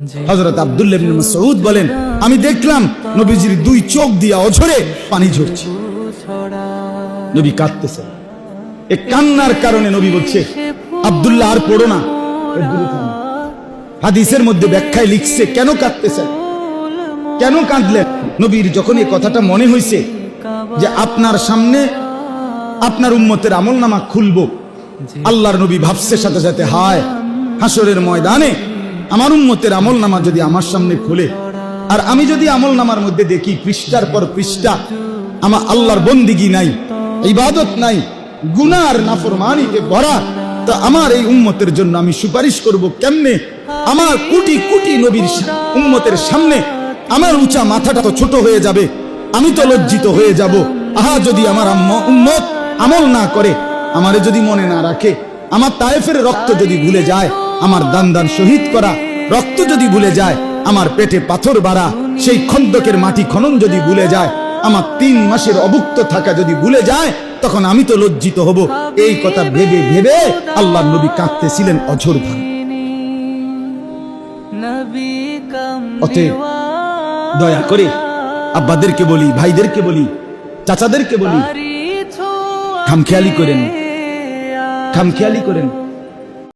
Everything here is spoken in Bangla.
হযরত আব্দুল্লাহ মাসউদ বলেন আমি দেখলাম নবীজির দুই চোখ দিয়া অঝরে পানি ঝরছে। নবী কাঁদতেছেন। এ কান্নার কারণে নবী বলছে আব্দুল্লাহ আর পড়ো না। হাদিসের মধ্যে ব্যাখ্যায় লিখছে কেন কাঁদতেছেন? কেন কাঁদলেন? নবীর যখন এই কথাটা মনে হয়েছে যে আপনার সামনে আপনার উম্মতের আমল নামা খুলবো আল্লাহর নবী ভাবছে সাথে সাথে হায় হাসরের ময়দানে আমার উম্মতের আমল নামা যদি আমার সামনে খুলে, আর আমি যদি আমল নামার মধ্যে দেখি পৃষ্ঠার পর পৃষ্ঠা, আমার আল্লাহর বন্দিগি নাই, ইবাদত নাই, গুনার নাফরমানিতে ভরা, তো আমার এই উম্মতের জন্য আমি সুপারিশ করব কেমনে? আমার কোটি কোটি নবীর উম্মতের সামনে আমার উঁচা মাথাটা তো ছোট হয়ে যাবে, আমি তো লজ্জিত হয়ে যাব। আহা, যদি আমার উম্মত আমল না করে, আমারে যদি মনে না রাখে, আমার তায়েফের রক্ত যদি ভুলে যায় আমার দান দান শহীদ করা, রক্ত যদি ভুলে যায়, আমার পেটে পাথর বাড়া, সেই খন্দকের মাটি খনন যদি ভুলে যায়, আমার তিন মাসের অভুক্ত থাকা যদি ভুলে যায়, তখন আমি তো লজ্জিত হব। এই কথা ভেবে ভেবে আল্লাহ নবী কাঁদতেছিলেন অঝোর ধান অতএব দয়া করে আব্বাদেরকে বলি, ভাইদেরকে বলি, চাচাদেরকে বলি, খামখেয়ালি করেন খামখেয়ালি করেন।